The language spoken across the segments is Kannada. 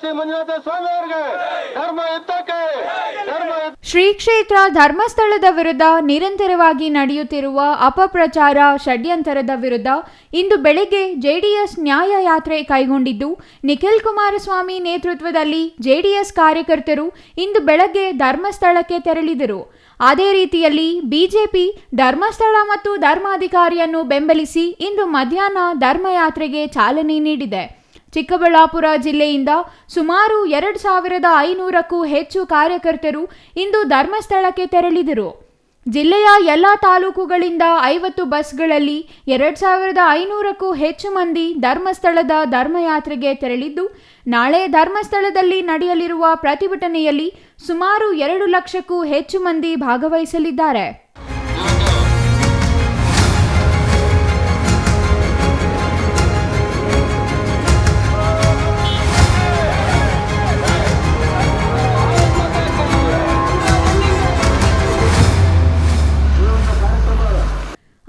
ಶ್ರೀ ಮಂಜುನಾಥ ಸ್ವಾಮಿ ಅವರಿಗೆ ಧರ್ಮ ಯುದ್ಧಕ್ಕೆ ಧರ್ಮ ಯುದ್ಧ ಶ್ರೀ ಕ್ಷೇತ್ರ ಧರ್ಮಸ್ಥಳದ ವಿರುದ್ಧ ನಿರಂತರವಾಗಿ ನಡೆಯುತ್ತಿರುವ ಅಪಪ್ರಚಾರ ಷಡ್ಯಂತರದ ವಿರುದ್ಧ ಇಂದು ಬೆಳಿಗ್ಗೆ ಜೆಡಿಎಸ್ ನ್ಯಾಯ ಯಾತ್ರೆ ಕೈಗೊಂಡಿದ್ದು ನಿಖಿಲ್ ಕುಮಾರಸ್ವಾಮಿ ನೇತೃತ್ವದಲ್ಲಿ ಜೆಡಿಎಸ್ ಕಾರ್ಯಕರ್ತರು ಇಂದು ಬೆಳಗ್ಗೆ ಧರ್ಮಸ್ಥಳಕ್ಕೆ ತೆರಳಿದರು. ಅದೇ ರೀತಿಯಲ್ಲಿ ಬಿಜೆಪಿ ಧರ್ಮಸ್ಥಳ ಮತ್ತು ಧರ್ಮಾಧಿಕಾರಿಯನ್ನು ಬೆಂಬಲಿಸಿ ಇಂದು ಮಧ್ಯಾಹ್ನ ಧರ್ಮಯಾತ್ರೆಗೆ ಚಾಲನೆ ನೀಡಿದೆ. ಚಿಕ್ಕಬಳ್ಳಾಪುರ ಜಿಲ್ಲೆಯಿಂದ ಸುಮಾರು ಎರಡು ಸಾವಿರದ ಐನೂರಕ್ಕೂ ಹೆಚ್ಚು ಕಾರ್ಯಕರ್ತರು ಇಂದು ಧರ್ಮಸ್ಥಳಕ್ಕೆ ತೆರಳಿದರು. ಜಿಲ್ಲೆಯ ಎಲ್ಲ ತಾಲೂಕುಗಳಿಂದ ಐವತ್ತು ಬಸ್ಗಳಲ್ಲಿ ಎರಡು ಸಾವಿರದ ಐನೂರಕ್ಕೂ ಹೆಚ್ಚು ಮಂದಿ ಧರ್ಮಸ್ಥಳದ ಧರ್ಮಯಾತ್ರೆಗೆ ತೆರಳಿದ್ದು, ನಾಳೆ ಧರ್ಮಸ್ಥಳದಲ್ಲಿ ನಡೆಯಲಿರುವ ಪ್ರತಿಭಟನೆಯಲ್ಲಿ ಸುಮಾರು ಎರಡು ಲಕ್ಷಕ್ಕೂ ಹೆಚ್ಚು ಮಂದಿ ಭಾಗವಹಿಸಲಿದ್ದಾರೆ.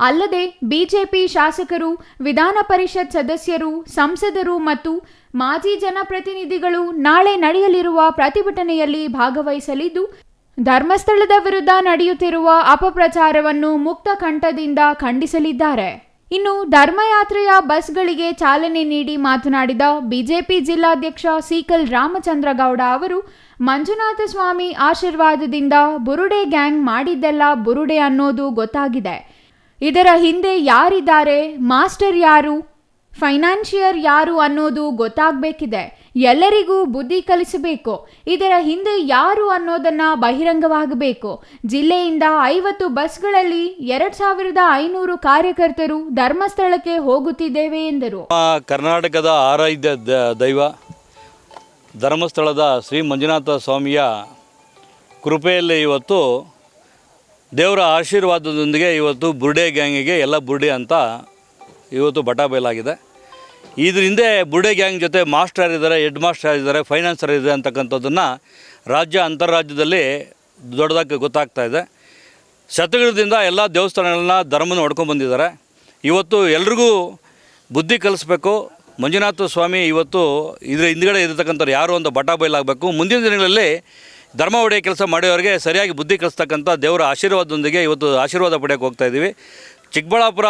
ಅಲ್ಲದೆ ಬಿಜೆಪಿ ಶಾಸಕರು, ವಿಧಾನ ಪರಿಷತ್ ಸದಸ್ಯರು, ಸಂಸದರು ಮತ್ತು ಮಾಜಿ ಜನಪ್ರತಿನಿಧಿಗಳು ನಾಳೆ ನಡೆಯಲಿರುವ ಪ್ರತಿಭಟನೆಯಲ್ಲಿ ಭಾಗವಹಿಸಲಿದ್ದು, ಧರ್ಮಸ್ಥಳದ ವಿರುದ್ಧ ನಡೆಯುತ್ತಿರುವ ಅಪಪ್ರಚಾರವನ್ನು ಮುಕ್ತ ಕಂಠದಿಂದ ಖಂಡಿಸಲಿದ್ದಾರೆ. ಇನ್ನು ಧರ್ಮಯಾತ್ರೆಯ ಬಸ್ಗಳಿಗೆ ಚಾಲನೆ ನೀಡಿ ಮಾತನಾಡಿದ ಬಿಜೆಪಿ ಜಿಲ್ಲಾಧ್ಯಕ್ಷ ಸೀಕಲ್ ರಾಮಚಂದ್ರಗೌಡ ಅವರು, ಮಂಜುನಾಥ ಸ್ವಾಮಿ ಆಶೀರ್ವಾದದಿಂದ ಬುರುಡೆ ಗ್ಯಾಂಗ್ ಮಾಡಿದ್ದೆಲ್ಲ ಬುರುಡೆ ಅನ್ನೋದು ಗೊತ್ತಾಗಿದೆ. ಇದರ ಹಿಂದೆ ಯಾರಿದ್ದಾರೆ? ಮಾಸ್ಟರ್ ಯಾರು? ಫೈನಾನ್ಷಿಯರ್ ಯಾರು ಅನ್ನೋದು ಗೊತ್ತಾಗಬೇಕಿದೆ. ಎಲ್ಲರಿಗೂ ಬುದ್ಧಿ ಕಲಿಸಬೇಕು. ಇದರ ಹಿಂದೆ ಯಾರು ಅನ್ನೋದನ್ನ ಬಹಿರಂಗವಾಗಬೇಕು. ಜಿಲ್ಲೆಯಿಂದ ಐವತ್ತು ಬಸ್ಗಳಲ್ಲಿ ಎರಡ್ ಸಾವಿರದ ಐನೂರು ಕಾರ್ಯಕರ್ತರು ಧರ್ಮಸ್ಥಳಕ್ಕೆ ಹೋಗುತ್ತಿದ್ದೇವೆ ಎಂದರು. ಕರ್ನಾಟಕದ ಆರಾಧ್ಯ ದೈವ, ಧರ್ಮಸ್ಥಳದ ಶ್ರೀ ಮಂಜುನಾಥ ಸ್ವಾಮಿಯ ಕೃಪೆಯಲ್ಲಿ ಇವತ್ತು ದೇವರ ಆಶೀರ್ವಾದದೊಂದಿಗೆ ಇವತ್ತು ಬುರ್ಡೆ ಗ್ಯಾಂಗಿಗೆ ಎಲ್ಲ ಬುರ್ಡೆ ಅಂತ ಇವತ್ತು ಬಟ ಬಯಲಾಗಿದೆ. ಇದ್ರ ಹಿಂದೆ ಬುರ್ಡೆ ಗ್ಯಾಂಗ್ ಜೊತೆ ಮಾಸ್ಟರ್ ಇದ್ದಾರೆ ಹೆಡ್ ಮಾಸ್ಟರ್ ಇದ್ದಾರೆ ಫೈನಾನ್ಸರ್ ಇದೆ ಅಂತಕ್ಕಂಥದ್ದನ್ನು ರಾಜ್ಯ ಅಂತಾರಾಜ್ಯದಲ್ಲಿ ದೊಡ್ಡದಾಗಿ ಗೊತ್ತಾಗ್ತಾ ಇದೆ. ಶತಗಿಡದಿಂದ ಎಲ್ಲ ದೇವಸ್ಥಾನಗಳನ್ನ ಧರ್ಮನ ಹೊಡ್ಕೊಂಡು ಬಂದಿದ್ದಾರೆ. ಇವತ್ತು ಎಲ್ರಿಗೂ ಬುದ್ಧಿ ಕಲಿಸ್ಬೇಕು. ಮಂಜುನಾಥ ಸ್ವಾಮಿ ಇವತ್ತು ಇದರ ಹಿಂದ್ಗಡೆ ಇರತಕ್ಕಂಥವ್ರು ಯಾರು ಅಂತ ಬಟಾ ಬಯಲಾಗಬೇಕು. ಮುಂದಿನ ದಿನಗಳಲ್ಲಿ ಧರ್ಮ ಒಡೆಯ ಕೆಲಸ ಮಾಡಿದವರಿಗೆ ಸರಿಯಾಗಿ ಬುದ್ಧಿ ಕಲಿಸ್ತಕ್ಕಂಥ ದೇವರ ಆಶೀರ್ವಾದದೊಂದಿಗೆ ಇವತ್ತು ಆಶೀರ್ವಾದ ಪಡೆಯೋಕ್ಕೆ ಹೋಗ್ತಾ ಇದ್ದೀವಿ. ಚಿಕ್ಕಬಳ್ಳಾಪುರ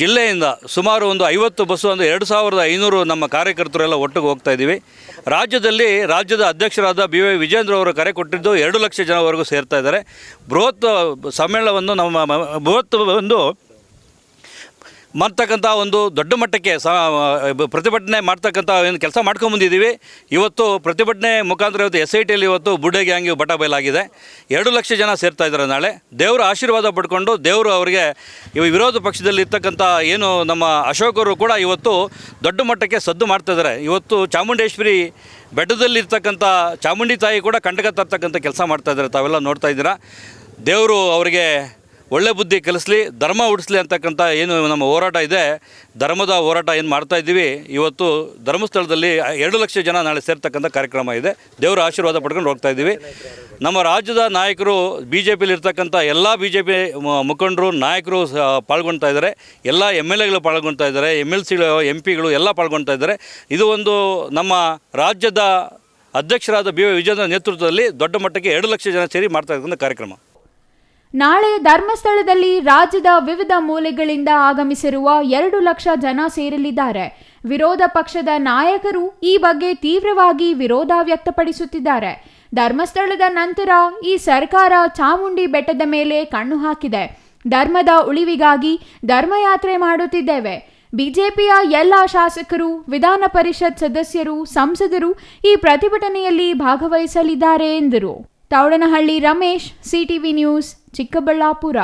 ಜಿಲ್ಲೆಯಿಂದ ಸುಮಾರು ಒಂದು ಐವತ್ತು ಬಸ್ಸು, ಅಂದರೆ ಎರಡು ಸಾವಿರದ ಐನೂರು ನಮ್ಮ ಕಾರ್ಯಕರ್ತರೆಲ್ಲ ಒಟ್ಟಿಗೆ ಹೋಗ್ತಾ ಇದ್ದೀವಿ. ರಾಜ್ಯದಲ್ಲಿ ರಾಜ್ಯದ ಅಧ್ಯಕ್ಷರಾದ ಬಿ ವೈ ವಿಜೇಂದ್ರ ಅವರು ಕರೆ ಕೊಟ್ಟಿದ್ದು ಎರಡು ಲಕ್ಷ ಜನವರೆಗೂ ಸೇರ್ತಾ ಇದ್ದಾರೆ. ಬೃಹತ್ ಸಮ್ಮೇಳನವನ್ನು ನಮ್ಮ ಬೃಹತ್ ಒಂದು ಮಾಡ್ತಕ್ಕಂಥ ಒಂದು ದೊಡ್ಡ ಮಟ್ಟಕ್ಕೆ ಸ ಪ್ರತಿಭಟನೆ ಮಾಡ್ತಕ್ಕಂಥ ಏನು ಕೆಲಸ ಮಾಡ್ಕೊಂಬಂದಿದ್ದೀವಿ ಇವತ್ತು ಪ್ರತಿಭಟನೆ ಮುಖಾಂತರ ಇವತ್ತು ಎಸ್ ಐ ಟಿಯಲ್ಲಿ ಇವತ್ತು ಬುಡ್ಡೆ ಗ್ಯಾಂಗ್ ಬಟ ಬಯಲಾಗಿದೆ. ಎರಡು ಲಕ್ಷ ಜನ ಸೇರ್ತಾ ಇದ್ದಾರೆ ನಾಳೆ. ದೇವರ ಆಶೀರ್ವಾದ ಪಡ್ಕೊಂಡು ದೇವರು ಅವರಿಗೆ ಇವ ವಿರೋಧ ಪಕ್ಷದಲ್ಲಿ ಇರ್ತಕ್ಕಂಥ ಏನು ನಮ್ಮ ಅಶೋಕರು ಕೂಡ ಇವತ್ತು ದೊಡ್ಡ ಮಟ್ಟಕ್ಕೆ ಸದ್ದು ಮಾಡ್ತಾ ಇದ್ದಾರೆ. ಇವತ್ತು ಚಾಮುಂಡೇಶ್ವರಿ ಬೆಟ್ಟದಲ್ಲಿರ್ತಕ್ಕಂಥ ಚಾಮುಂಡಿ ತಾಯಿ ಕೂಡ ಕಂಟಕ ತರ್ತಕ್ಕಂಥ ಕೆಲಸ ಮಾಡ್ತಾ ಇದ್ದಾರೆ ತಾವೆಲ್ಲ ನೋಡ್ತಾ ಇದ್ದೀರಾ. ದೇವರು ಅವರಿಗೆ ಒಳ್ಳೆ ಬುದ್ಧಿ ಕಲಿಸ್ಲಿ, ಧರ್ಮ ಉಡಿಸ್ಲಿ ಅಂತಕ್ಕಂಥ ಏನು ನಮ್ಮ ಹೋರಾಟ ಇದೆ. ಧರ್ಮದ ಹೋರಾಟ ಏನು ಮಾಡ್ತಾ ಇದ್ದೀವಿ? ಇವತ್ತು ಧರ್ಮಸ್ಥಳದಲ್ಲಿ ಎರಡು ಲಕ್ಷ ಜನ ನಾಳೆ ಸೇರ್ತಕ್ಕಂಥ ಕಾರ್ಯಕ್ರಮ ಇದೆ. ದೇವರ ಆಶೀರ್ವಾದ ಪಡ್ಕೊಂಡು ಹೋಗ್ತಾ ಇದ್ದೀವಿ. ನಮ್ಮ ರಾಜ್ಯದ ನಾಯಕರು ಬಿ ಜೆ ಪಿಲಿ ಇರ್ತಕ್ಕಂಥ ಎಲ್ಲ ಬಿ ಜೆ ಪಿ ಮುಖಂಡರು, ನಾಯಕರು ಪಾಲ್ಗೊಳ್ತಾ ಇದ್ದಾರೆ. ಎಲ್ಲ ಎಂ ಎಲ್ ಎಗಳು ಪಾಲ್ಗೊಳ್ತಾ ಇದ್ದಾರೆ. ಎಂ ಎಲ್ ಸಿಗಳು, ಎಂ ಪಿಗಳು ಎಲ್ಲ ಪಾಲ್ಗೊಳ್ತಾ ಇದ್ದಾರೆ. ಇದು ಒಂದು ನಮ್ಮ ರಾಜ್ಯದ ಅಧ್ಯಕ್ಷರಾದ ಬಿ ವಿಜೇಂದ್ರ ನೇತೃತ್ವದಲ್ಲಿ ದೊಡ್ಡ ಮಟ್ಟಕ್ಕೆ ಎರಡು ಲಕ್ಷ ಜನ ಸೇರಿ ಮಾಡ್ತಾ ಕಾರ್ಯಕ್ರಮ. ನಾಳೆ ಧರ್ಮಸ್ಥಳದಲ್ಲಿ ರಾಜ್ಯದ ವಿವಿಧ ಮೂಲೆಗಳಿಂದ ಆಗಮಿಸಿರುವ ಎರಡು ಲಕ್ಷ ಜನ ಸೇರಲಿದ್ದಾರೆ. ವಿರೋಧ ಪಕ್ಷದ ನಾಯಕರು ಈ ಬಗ್ಗೆ ತೀವ್ರವಾಗಿ ವಿರೋಧ ವ್ಯಕ್ತಪಡಿಸುತ್ತಿದ್ದಾರೆ. ಧರ್ಮಸ್ಥಳದ ನಂತರ ಈ ಸರ್ಕಾರ ಚಾಮುಂಡಿ ಬೆಟ್ಟದ ಮೇಲೆ ಕಣ್ಣು ಹಾಕಿದೆ. ಧರ್ಮದ ಉಳಿವಿಗಾಗಿ ಧರ್ಮಯಾತ್ರೆ ಮಾಡುತ್ತಿದ್ದೇವೆ. ಬಿಜೆಪಿಯ ಎಲ್ಲ ಶಾಸಕರು, ವಿಧಾನ ಪರಿಷತ್ ಸದಸ್ಯರು, ಸಂಸದರು ಈ ಪ್ರತಿಭಟನೆಯಲ್ಲಿ ಭಾಗವಹಿಸಲಿದ್ದಾರೆ ಎಂದರು. Thoudanahalli Ramesh, CTV news. Chikkaballapur